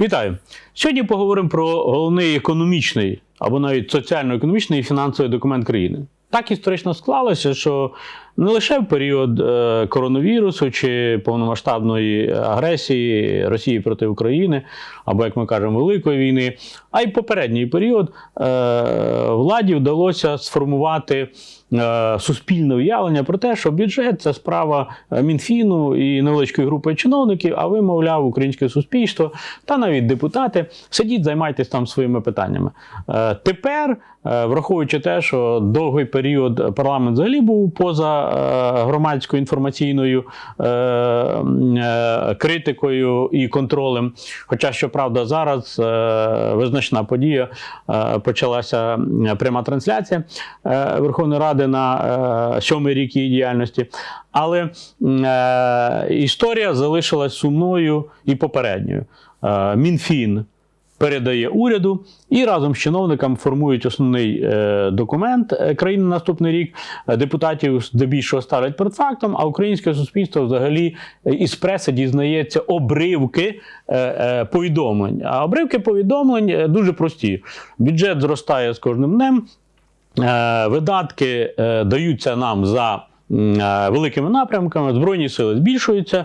Вітаю! Сьогодні поговоримо про головний економічний або навіть соціально-економічний і фінансовий документ країни. Так історично склалося, що не лише в період е, коронавірусу чи повномасштабної агресії Росії проти України, або, як ми кажемо, Великої війни, а й попередній період е, владі вдалося сформувати е, суспільне уявлення про те, що бюджет це справа Мінфіну і невеличкої групи чиновників, а ви, мовляв, українське суспільство та навіть депутати сидіть, займайтесь там своїми питаннями. Тепер, враховуючи те, що довгий період парламент взагалі був поза громадською інформаційною е, е, критикою і контролем. Хоча, щоправда, зараз е, визначна подія е, почалася пряма трансляція е, Верховної Ради на е, сьомий рік її діяльності. Але е, історія залишилась сумною і попередньою. Е, Мінфін передає уряду і разом з чиновниками формують основний е, документ е, країни на наступний рік. Депутатів здебільшого ставлять перед фактом, а українське суспільство взагалі е, із преси дізнається обривки повідомлень. А обривки повідомлень дуже прості. Бюджет зростає з кожним днем. Видатки даються нам за великими напрямками, збройні сили збільшуються,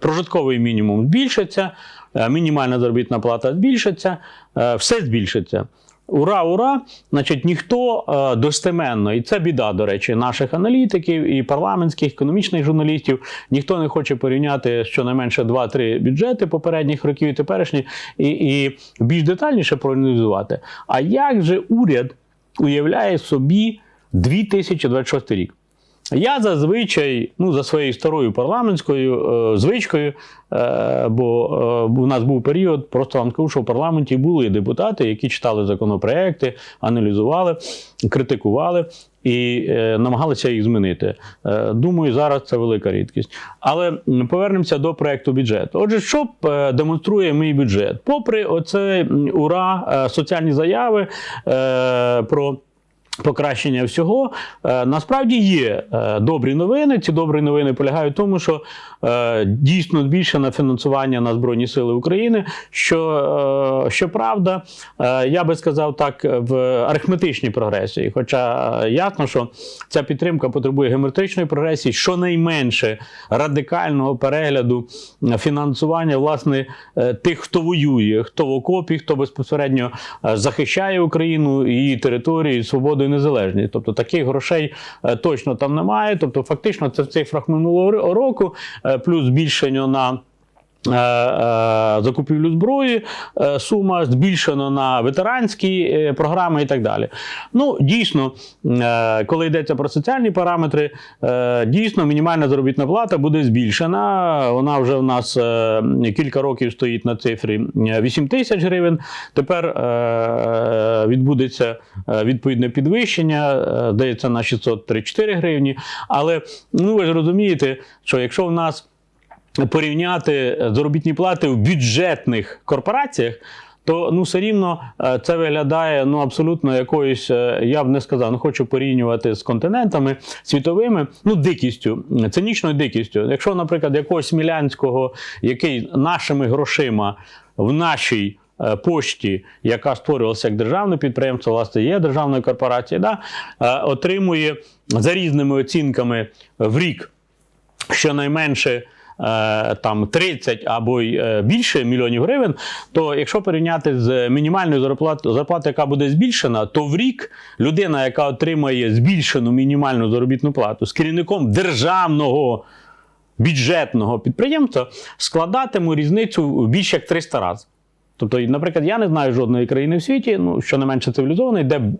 прожитковий мінімум збільшиться, мінімальна заробітна плата збільшиться, е, все збільшиться. Ура, ура! Значить, ніхто е, достеменно, і це біда, до речі, наших аналітиків і парламентських, економічних журналістів. Ніхто не хоче порівняти щонайменше 2-3 бюджети попередніх років і теперішні, і, і більш детальніше проаналізувати. А як же уряд уявляє собі 2026 рік? Я зазвичай, ну, за своєю старою парламентською е, звичкою, е, бо е, у нас був період, просто вам кажу, що в парламенті були депутати, які читали законопроекти, аналізували, критикували і е, намагалися їх змінити. Е, думаю, зараз це велика рідкість. Але повернемося до проекту бюджету. Отже, що е, демонструє мій бюджет? Попри оце ура, е, соціальні заяви е, про. Покращення всього Е, насправді є е, добрі новини. Ці добрі новини полягають в тому, що е, дійсно збільшено фінансування на Збройні Сили України. Що щоправда, я би сказав так, в арифметичній прогресії. Хоча ясно, що ця підтримка потребує геометричної прогресії, щонайменше радикального перегляду фінансування власне тих, хто воює, хто в окопі, хто безпосередньо захищає Україну, її територію, свободу і незалежність. Тобто таких грошей е, точно там немає. Тобто, фактично, це в цифрах минулого року, е, плюс збільшення на. Е, е, Закупівлю зброї, е, сума збільшена на ветеранські програми і так далі. Ну, дійсно, коли йдеться про соціальні параметри, дійсно мінімальна заробітна плата буде збільшена. Вона вже в нас кілька років стоїть на цифрі е, 8 тисяч гривень. Тепер відбудеться відповідне підвищення, здається, на 634 гривні. Але ну, ви ж розумієте, що якщо в нас порівняти заробітні плати в бюджетних корпораціях. То ну все рівно е, це виглядає ну абсолютно якоюсь, е, я б не сказав, не хочу порівнювати з континентами світовими, ну дикістю, цинічною дикістю. Якщо, наприклад, якогось Смілянського, який нашими грошима в нашій е, пошті, яка створювалася як державне підприємство, власне, є державною корпорацією, да, отримує за різними оцінками в рік щонайменше там 30 або е, більше мільйонів гривень, то якщо порівняти з мінімальною зарплатою, зарплатою, яка буде збільшена, то в рік людина, яка отримає збільшену мінімальну заробітну плату з керівником державного бюджетного підприємства, складатиме різницю в більше як 300 разів. Тобто, наприклад, я не знаю жодної країни в світі, ну що не менше цивілізованої, де е,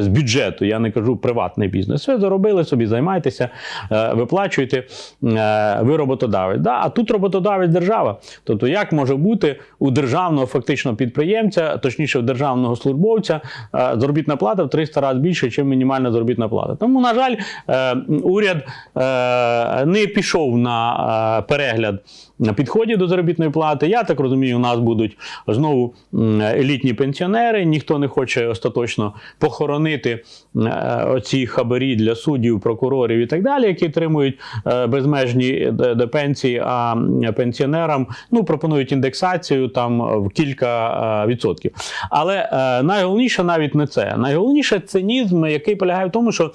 з бюджету, я не кажу приватний бізнес. Ви заробили собі, займайтеся, е, виплачуєте, е, ви роботодавець. Да? А тут роботодавець держава. Тобто, як може бути у державного фактично підприємця, точніше, у державного службовця, е, заробітна плата в 300 разів більше, ніж мінімальна заробітна плата. Тому, на жаль, е, уряд е, не пішов на е, перегляд на підході до заробітної плати. Я так розумію, у нас будуть знову елітні пенсіонери. Ніхто не хоче остаточно похоронити охоронити е, оці хабарі для суддів, прокурорів і так далі, які отримують е, безмежні де- де пенсії, а пенсіонерам ну, пропонують індексацію там в кілька е, відсотків. Але е, найголовніше навіть не це. Найголовніше цинізм, який полягає в тому, що,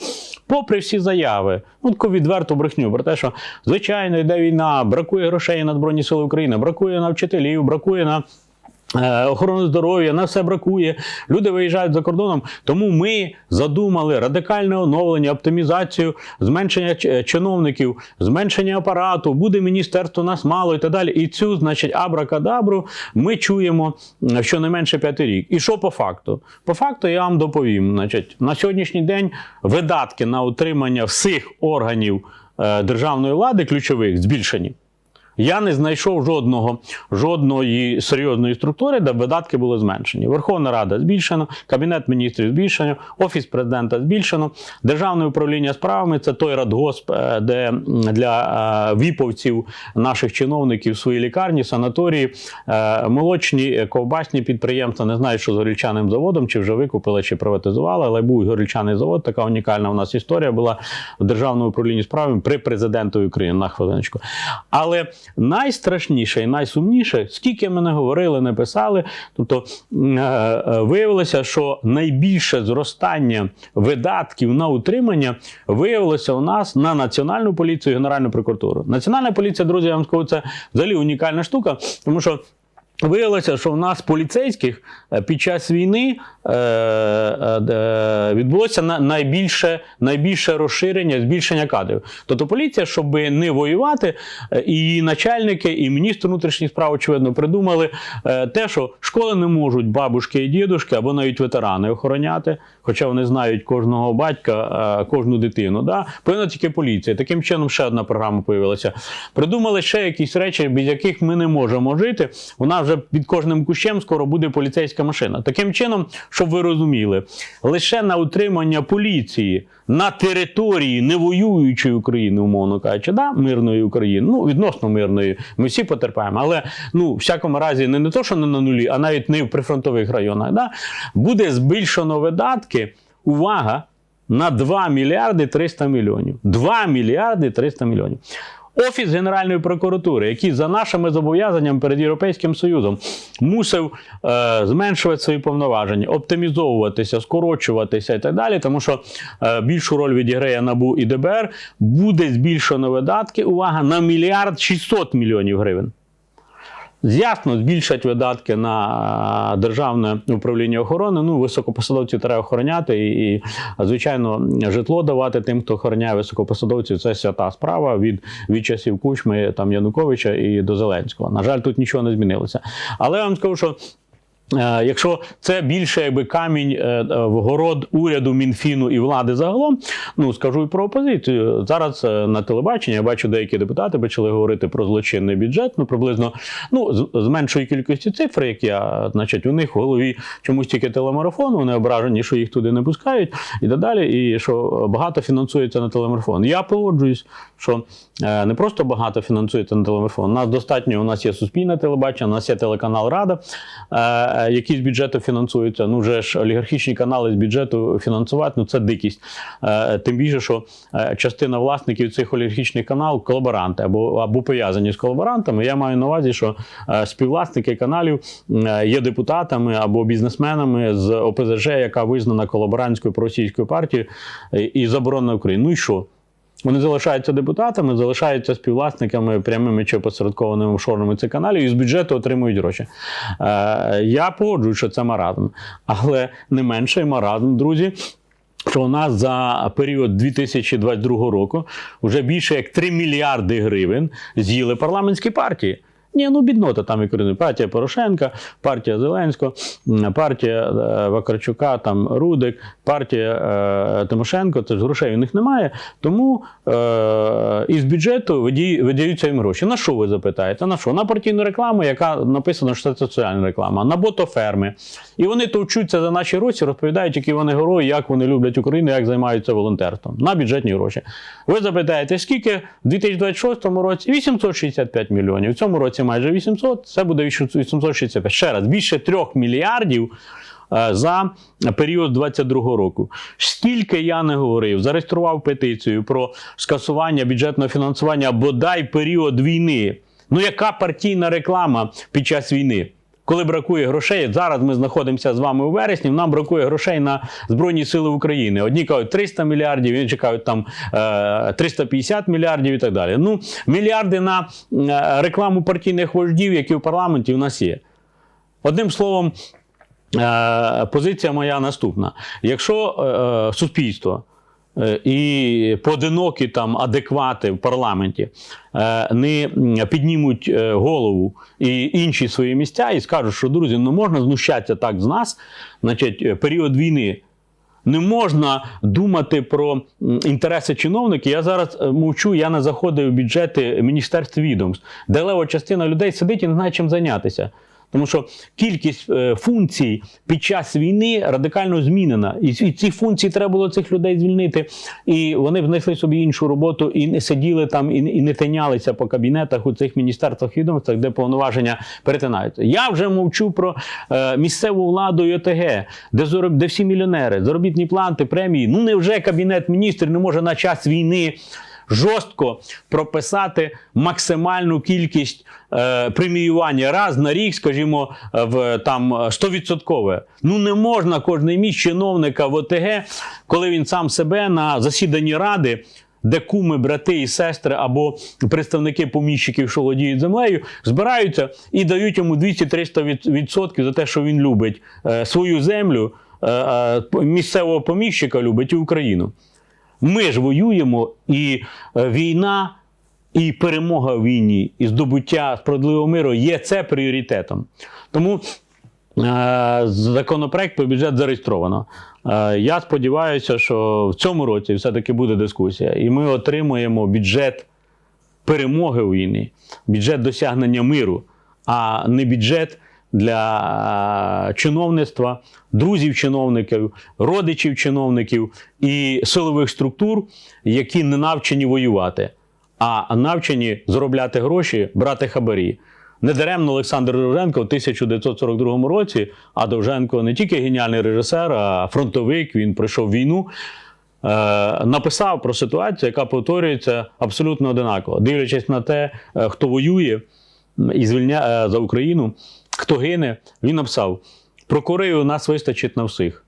попри всі заяви, ну таку відверту брехню про те, що звичайно йде війна, бракує грошей на Збройні Сили України, бракує на вчителів, бракує на. Е, Охорону здоров'я, на все бракує. Люди виїжджають за кордоном. Тому ми задумали радикальне оновлення, оптимізацію, зменшення чиновників, зменшення апарату, буде міністерство нас мало і так далі. І цю, значить, абракадабру ми чуємо щонайменше п'ятий рік. І що по факту? По факту я вам доповім. Значить, на сьогоднішній день видатки на утримання всіх органів е, державної влади ключових збільшені. Я не знайшов жодного, жодної серйозної структури, де видатки були зменшені. Верховна Рада збільшено, Кабінет міністрів збільшено, Офіс президента збільшено, Державне управління справами це той радгосп, е, де для е, віповців наших чиновників свої лікарні, санаторії, е, молочні, ковбасні підприємства. Не знаю, що з горільчаним заводом, чи вже викупили, чи приватизували, але був горільчаний завод. Така унікальна у нас історія була в Державному управлінні справами при президентові України на хвилиночку. Але найстрашніше і найсумніше, скільки ми не говорили, не писали, тобто е, е, виявилося, що найбільше зростання видатків на утримання виявилося у нас на національну поліцію і Генеральну прокуратуру. Національна поліція, друзі, я вам скажу, це взагалі унікальна штука, тому що. Виявилося, що в нас поліцейських е, під час війни е, е, відбулося на- найбільше, найбільше розширення, збільшення кадрів. Тобто поліція, щоб не воювати, і начальники, і міністр внутрішніх справ, очевидно, придумали те, що школи не можуть бабушки і дідушки або навіть ветерани охороняти, хоча вони знають кожного батька, кожну дитину. Да? Повинна тільки поліція. Таким чином ще одна програма появилася. Придумали ще якісь речі, без яких ми не можемо жити. У нас вже під кожним кущем скоро буде поліцейська машина. Таким чином, щоб ви розуміли, лише на утримання поліції на території невоюючої України, умовно кажучи, да, мирної України, ну відносно мирної, ми всі потерпаємо, але ну, в всякому разі, не, не то, що не на нулі, а навіть не в прифронтових районах, да, буде збільшено видатки. Увага! На 2 мільярди 300 мільйонів. 2 мільярди 300 мільйонів. Офіс Генеральної прокуратури, який за нашими зобов'язаннями перед Європейським Союзом мусив е, зменшувати свої повноваження, оптимізовуватися, скорочуватися і так далі, тому що е, більшу роль відіграє НАБУ і ДБР, буде збільшено видатки. Увага на мільярд 600 мільйонів гривень. Ясно, збільшать видатки на державне управління охорони. Ну, високопосадовців треба охороняти, і, і, звичайно, житло давати тим, хто охороняє високопосадовців. Це свята справа від, від часів Кучми, там Януковича і до Зеленського. На жаль, тут нічого не змінилося. Але я вам скажу, що. Е, Якщо це більше якби камінь е, е, в город уряду, Мінфіну і влади загалом, ну скажу і про опозицію. Зараз на телебаченні я бачу, деякі депутати почали говорити про злочинний бюджет. Ну приблизно ну з, меншої кількості цифр, як я, значить, у них в голові чомусь тільки телемарафон. Вони ображені, що їх туди не пускають, і далі. І що багато фінансується на телемарафон. Я погоджуюсь, що не просто багато фінансується на телемарафон. У нас достатньо. У нас є суспільне телебачення, у нас є телеканал Рада. Е, які з бюджету фінансуються. Ну вже ж олігархічні канали з бюджету фінансувати, ну це дикість. Е, Тим більше, що е, частина власників цих олігархічних каналів колаборанти або, або пов'язані з колаборантами. Я маю на увазі, що співвласники каналів є депутатами або бізнесменами з ОПЗЖ, яка визнана колаборантською проросійською партією і заборонена в Україні. Ну і що? Вони залишаються депутатами, залишаються співвласниками прямими чи посередкованими офшорними цих каналів і з бюджету отримують гроші. Е, я погоджую, що це маразм. Але не менший маразм, друзі. Що у нас за період 2022 року вже більше як 3 мільярди гривень з'їли парламентські партії. Ні, ну біднота там і корінна. Партія Порошенка, партія Зеленського, партія е, Вакарчука, там Рудик, партія е, Тимошенко. Це ж грошей у них немає. Тому е, із бюджету видаються їм гроші. На що ви запитаєте? На що? На партійну рекламу, яка написано, що це соціальна реклама, на ботоферми. І вони товчуться за наші гроші, розповідають, які вони герої, як вони люблять Україну, як займаються волонтерством на бюджетні гроші. Ви запитаєте, скільки в 2026 році? 865 мільйонів. В цьому році майже 800, це буде 865. Ще раз, більше 3 мільярдів е, за період 22 року. Скільки я не говорив, зареєстрував петицію про скасування бюджетного фінансування бодай період війни. Ну, яка партійна реклама під час війни? Коли бракує грошей, зараз ми знаходимося з вами у вересні. Нам бракує грошей на Збройні Сили України. Одні кажуть 300 мільярдів, інші кажуть там е, 350 мільярдів і так далі. Ну, мільярди на е, рекламу партійних вождів, які в парламенті у нас є. Одним словом, е, позиція моя наступна: якщо е, суспільство е, і поодинокі там адеквати в парламенті е, не піднімуть е, голову і інші свої місця і скажуть, що друзі, ну можна знущатися так з нас, значить, е, період війни. Не можна думати про інтереси чиновників. Я зараз е, мовчу, я не заходив в бюджети міністерств відомств, де лева частина людей сидить і не знає чим зайнятися. Тому що кількість е, функцій під час війни радикально змінена. І ці, ці функції треба було цих людей звільнити. І вони знайшли собі іншу роботу і не сиділи там, і, не тинялися по кабінетах у цих міністерствах відомствах, де повноваження перетинаються. Я вже мовчу про е, місцеву владу і ОТГ, де, зароб, де всі мільйонери, заробітні плати, премії. Ну невже кабінет міністрів не може на час війни жорстко прописати максимальну кількість е, преміювання раз на рік, скажімо, е, в там 100%. Ну не можна кожний місяць чиновника в ОТГ, коли він сам себе на засіданні ради. Де куми, брати і сестри або представники поміщиків, що володіють землею, збираються і дають йому 200-300% відсотків за те, що він любить е, свою землю, е, е, місцевого поміщика любить і Україну. Ми ж воюємо, і е, війна, і перемога в війні, і здобуття справедливого миру є це пріоритетом. Тому е, законопроект про бюджет зареєстровано. Е, я сподіваюся, що в цьому році все-таки буде дискусія, і ми отримаємо бюджет перемоги у війні, бюджет досягнення миру, а не бюджет для е, чиновництва, друзів чиновників, родичів чиновників і силових структур, які не навчені воювати, а навчені заробляти гроші, брати хабарі. Недаремно Олександр Довженко в 1942 році, а Довженко не тільки геніальний режисер, а фронтовик, він пройшов війну. е, Написав про ситуацію, яка повторюється абсолютно одинаково. Дивлячись на те, е, хто воює і звільняє за Україну, хто гине, він написав: прокурорів у нас вистачить на всіх.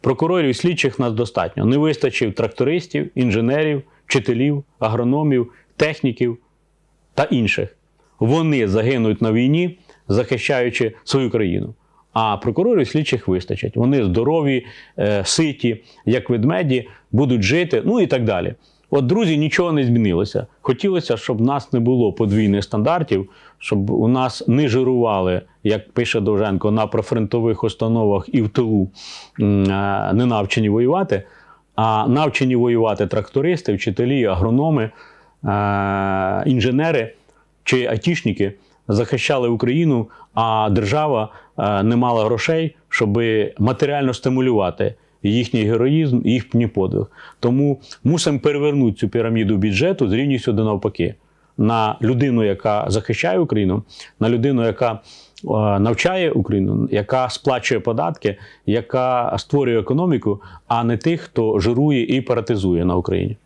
Прокурорів і слідчих нас достатньо. Не вистачить трактористів, інженерів, вчителів, агрономів, техніків та інших. Вони загинуть на війні, захищаючи свою країну. А прокурорів і слідчих вистачить. Вони здорові, е, ситі, як ведмеді, будуть жити, ну і так далі. От, друзі, нічого не змінилося. Хотілося, щоб в нас не було подвійних стандартів, щоб у нас не жирували, як пише Довженко, на профронтових установах і в тилу е, не навчені воювати, а навчені воювати трактористи, вчителі, агрономи, е, інженери чи айтішники захищали Україну, а держава е, не мала грошей, щоб матеріально стимулювати їхній героїзм їхній подвиг. Тому мусимо перевернути цю піраміду бюджету з рівністю до навпаки. На людину, яка захищає Україну, на людину, яка е, навчає Україну, яка сплачує податки, яка створює економіку, а не тих, хто жирує і паратизує на Україні.